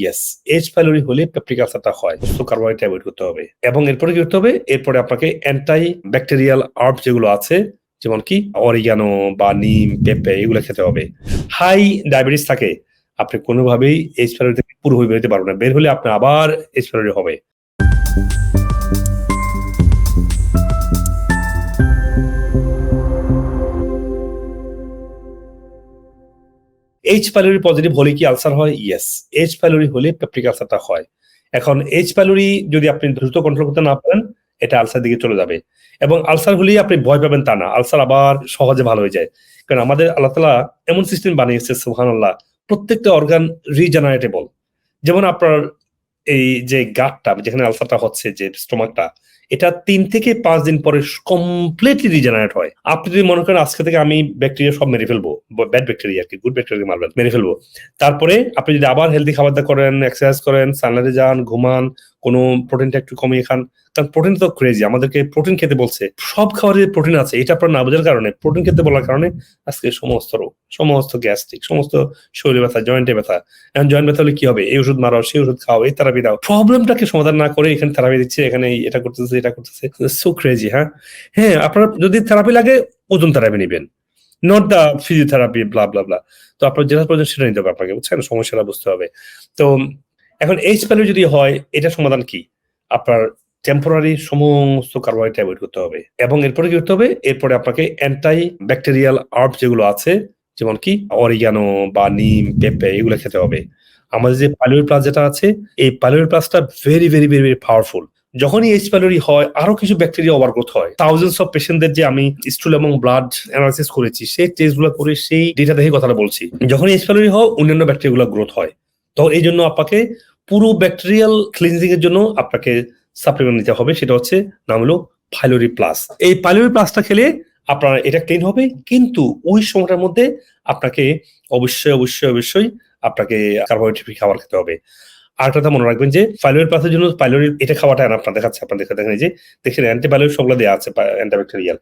Yes H pylori হলে peptic আলসারটা হয় কার্বোহাইড্রেট অ্যাভয়েড করতে হবে। এবং এরপরে কি করতে হবে? এরপরে আপনাকে অ্যান্টাই ব্যাকটেরিয়াল আর্ব যেগুলো আছে, যেমন কি অরিগানো বা নিম পেঁপে এগুলো খেতে হবে। হাই ডায়াবেটিস থাকে, আপনি কোনোভাবেই এইচ ফ্যালোরি থেকে পুরো হয়ে বেরোতে পারবেন না। বের হলে আপনার আবার এইচ ফ্যালোরি হবে। এইচ প্যালোরি পজিটিভ হলে কি আলসার হয়? ইয়েস এইচ প্যালোরি হলে পেপটিক আলসারটা হয়। এখন এইচ প্যালোরি যদি আপনি দ্রুত কন্ট্রোল করতে না পারেন, এটা আলসার দিকে চলে যাবে। এবং আলসার হলেই আপনি ভয় পাবেন তা না। আলসার আবার সহজে ভালো হয়ে যায়। কারণ আমাদের আল্লাহ তালা এমন সিস্টেম বানিয়েছে সুহান আল্লাহ প্রত্যেকটা অর্গান রিজেনারেটেবল যেমন আপনার এই যে গাটটা যেখানে আলসারটা হচ্ছে, যে স্টোমাকটা এটা তিন থেকে পাঁচ দিন পরে কমপ্লিটলি রিজেনারেট হয়। আপনি যদি মনে করেন আজকে থেকে আমি ব্যাকটেরিয়া সব মেরে ফেলব ব্যাড ব্যাকটেরিয়া আর কি গুড ব্যাকটেরিয়া মারবেন, মেরে ফেলব। তারপরে আপনি যদি আবার হেলদি খাবার দাবার করেন এক্সারসাইজ করেন সানলাইটে যান, ঘুমান, কোনো প্রোটিনটা একটু কমিয়ে খান, কারণ প্রোটিন তো ক্রেজি আমাদেরকে প্রোটিন খেতে বলছে। সব খাবারের প্রোটিন আছে, এটা আপনার না বোঝার কারণে প্রোটিন খেতে বলার কারণে আজকে সমস্ত রোগ, সমস্ত গ্যাস্ট্রিক সমস্ত শরীরে ব্যথা জয়েন্টে ব্যথা। এখন জয়েন্ট ব্যথা হলে কি হবে? এই ওষুধ মারাও, সেই ওষুধ খাও এই থেরাপি দাও। প্রবলেমটাকে সমাধান না করে এখানে থেরাপি দিচ্ছে, এখানে এটা করতেছে এটা করতেছে। সো ক্রেজি হ্যাঁ? হ্যাঁ আপনার যদি থেরাপি লাগে, ওজন থেরাপি নেবেন। Not the physiotherapy blah blah blah তো আপনার যেটা প্রয়োজন সেটা নিতে হবে আপনাকে, বুঝছেন? সমস্যাটা বুঝতে হবে। তো এখন এইচ প্যালো যদি হয়, এটা সমাধান কি? আপনার টেম্পোরারি সমস্ত কার্বোহাইড্রেট অ্যাভয়েড করতে হবে। এবং এরপরে কি করতে হবে? এরপরে আপনাকে অ্যান্টাই ব্যাকটেরিয়াল আর্ব যেগুলো আছে, যেমন কি অরিগানো বা নিম পেঁপে, এগুলো খেতে হবে। আমাদের যে পালিওর প্লাস যেটা আছে, এই পালিওর প্লাসটা very very very very powerful যখনই এইচ প্যালোরি হয়, আরও কিছু ব্যাকটেরিয়া ওভারগ্রোথ হয়। থাউজেন্ডস অফ পেশেন্টদের যে আমি স্টুল এবং ব্লাড অ্যানালিসিস করেছি, সেই টেস্টগুলো করে সেই ডেটা দেখে কথাটা বলছি। যখন এইচ প্যালোরি হয়, অন্যান্য ব্যাকটেরিয়া গুলো গ্রোথ হয়। তো এই জন্য আপনাকে পুরো ব্যাকটেরিয়াল ক্লিনজিং এর জন্য আপনাকে সাপ্লিমেন্ট নিতে হবে। সেটা হচ্ছে, নাম হলো ফাইলোরি প্লাস এই ফাইলোরি প্লাসটা খেলে আপনার এটা ক্লিন হবে, কিন্তু ওই সময়টার মধ্যে আপনাকে অবশ্যই অবশ্যই অবশ্যই আপনাকে কার্বোহাইড্রেট খাবার খেতে হবে। আর একটা কথা মনে রাখবেন যে ফাইলোরি প্লাসের জন্য ফাইলোরি এটা খাওয়াটা আপনার দেখাচ্ছে আপনার দেখা দেখেন যে, দেখছেন অ্যান্টিবায়োটিক সবগুলো দেওয়া আছে অ্যান্টিব্যাকটেরিয়াল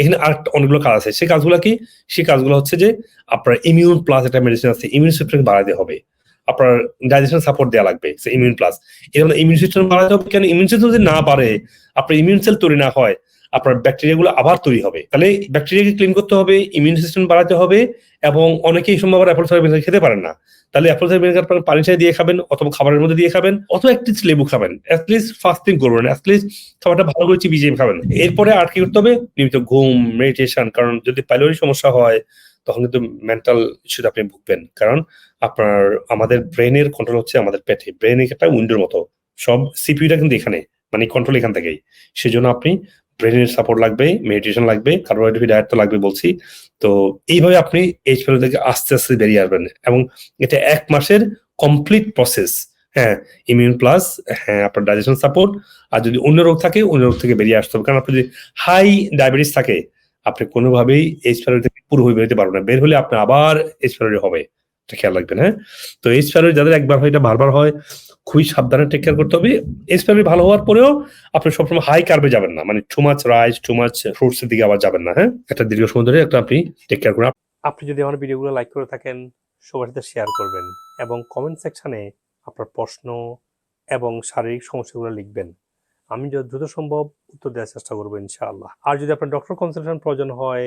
এখানে আর অনেকগুলো কাজ আছে সেই কাজগুলো কি? সেই কাজগুলো হচ্ছে যে আপনার ইমিউন প্লাস একটা মেডিসিন আছে ইমিউন সিস্টেম বাড়াতে হবে। আপনার ডাইজেশন সাপোর্ট দেওয়া লাগবে ইমিউন প্লাস এর মানে ইমিউন সিস্টেম বাড়াতে হবে কেন? ইমিউন সিস্টেম যদি না বাড়ে, আপনার ইমিউন সেল তৈরি না হয় আপনার ব্যাকটেরিয়াগুলো আবার তৈরি হবে। তাহলে ব্যাকটেরিয়াকে ক্লিন করতে হবে ইমিউন সিস্টেম বাড়াতে হবে এবং অনেকেই সম্ভব অ্যাপল সাইড ভিনেগার খেতে পারেন না। তাহলে অ্যাপল সাইড ভিনেগার আপনার পানি চাই দিয়ে খাবেন অথবা খাবারের মধ্যে দিয়ে খাবেন অথবা একটি লেবু খাবেন। অ্যাটলিস্ট ফাস্টিং করবেন অ্যাটলিস্ট খাবারটা ভালো করে চিবিয়ে খাবেন। এরপরে আর কি করতে হবে? নিয়মিত ঘুম মেডিটেশন কারণ যদি পাইলোরি সমস্যা হয়, তখন কিন্তু মেন্টাল ইস্যুতে আপনি ভুগবেন। কারণ আপনার, আমাদের ব্রেনের কন্ট্রোল হচ্ছে আমাদের পেটে। ব্রেন একটা উইন্ডোর মতো। সব সিপিউটা কিন্তু এখানে মানে কন্ট্রোল এখান থেকেই। সেজন্য আপনি ব্রেনের সাপোর্ট লাগবে মেডিটেশন লাগবে কার্বোহাইড্রেট ডায়েট তো লাগবে বলছি। তো এইভাবে আপনি এইচ ফেলো থেকে আস্তে আস্তে বেরিয়ে আসবেন এবং এটা এক মাসের কমপ্লিট প্রসেস হ্যাঁ ইমিউন প্লাস হ্যাঁ আপনার ডাইজেশন সাপোর্ট আর যদি অন্য রোগ থাকে, অন্য রোগ থেকে বেরিয়ে আসতে হবে। কারণ আপনার যদি হাই ডায়াবেটিস থাকে, আপনি কোনোভাবেই এইচ ফেলো থেকে পুরো হয়ে বেরোতে পারবেন না। বের হলে আপনার আবার এইচ ফেলোরি হবে। এটা খেয়াল রাখবেন হ্যাঁ? তো এইচ ফেলোরি যাদের একবার হয় এটা বারবার হয়, খুবই সাবধানে টেক কেয়ার করতে হবে। ফেলোরি ভালো হওয়ার পরেও আপনি সবসময় হাই কার্বে যাবেন না মানে too much rice too much fruits এর দিকে আবার যাবেন না হ্যাঁ? একটা দীর্ঘ সময় ধরে একটা আপনি টেক কেয়ার করুন। আপনি যদি আমার ভিডিওগুলো লাইক করে থাকেন, সবার সাথে শেয়ার করবেন এবং কমেন্ট সেকশনে আপনার প্রশ্ন এবং শারীরিক সমস্যাগুলো লিখবেন। আমি যত দ্রুত সম্ভব উত্তর দেওয়ার চেষ্টা করব ইনশাআল্লাহ। আর যদি আপনার ডক্টর কনসালটেশন প্রয়োজন হয়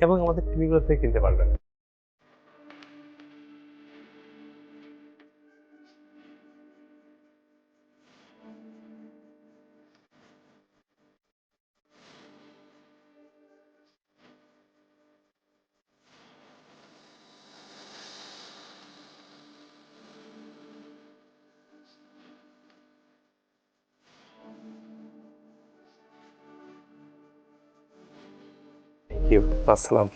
এবং আমাদের টিভিগুলো থেকে কিনতে পারবেন। ইউ, আসসালাম।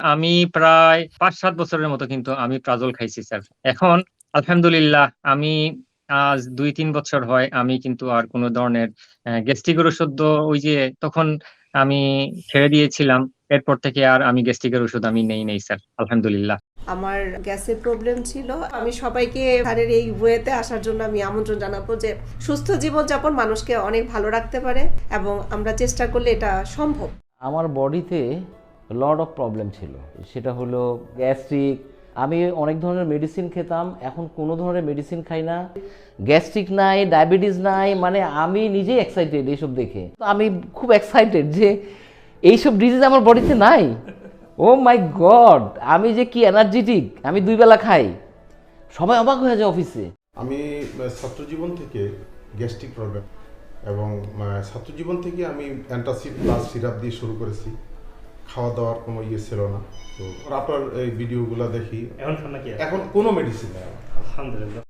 আমি প্রায় পাঁচ সাত বছরের মতো কিন্তু আমি প্রাজল খাইছি, স্যার। এখন, আলহামদুলিল্লাহ, আমি আজ দুই তিন বছর হয় আমি কিন্তু আর কোনো ধরনের গ্যাস্ট্রিকের ওষুধ ওই যে তখন আমি ছেড়ে দিয়েছিলাম, এরপর থেকে আর আমি গ্যাস্ট্রিকের ওষুধ আমি নেই নেই, স্যার। আলহামদুলিল্লাহ। আমার গ্যাসের প্রবলেম ছিল। আমি সবাইকে স্যারের এই ওয়েতে আসার জন্য আমি আমন্ত্রণ জানাব যে, সুস্থ জীবনযাপন মানুষকে অনেক ভালো রাখতে পারে এবং আমরা চেষ্টা করলে এটা সম্ভব। আমার বডিতে লট অফ প্রবলেম ছিল। সেটা হলো গ্যাস্ট্রিক আমি অনেক ধরনের মেডিসিন খেতাম, এখন কোনো ধরনের মেডিসিন খাই না। গ্যাস্ট্রিক নাই ডায়াবেটিস নাই মানে আমি নিজেই এক্সাইটেড এইসব দেখে। আমি খুব এক্সাইটেড যে, এইসব ডিজিজ আমার বডিতে নাই। ও মাই গড আমি যে কি এনার্জেটিক আমি দুই বেলা খাই। সবাই অবাক হয়ে যায় অফিসে আমি ছাত্রজীবন থেকে গ্যাস্ট্রিক প্রবলেম এবং আহ, ছাত্রজীবন থেকে আমি অ্যান্টাসিড প্লাস সিরাপ দিয়ে শুরু করেছি। খাওয়া দাওয়ার কোনো ইয়ে ছিল না। তো আপনার এই ভিডিওগুলো দেখি। এখন কোনো মেডিসিন নেই আলহামদুলিল্লাহ।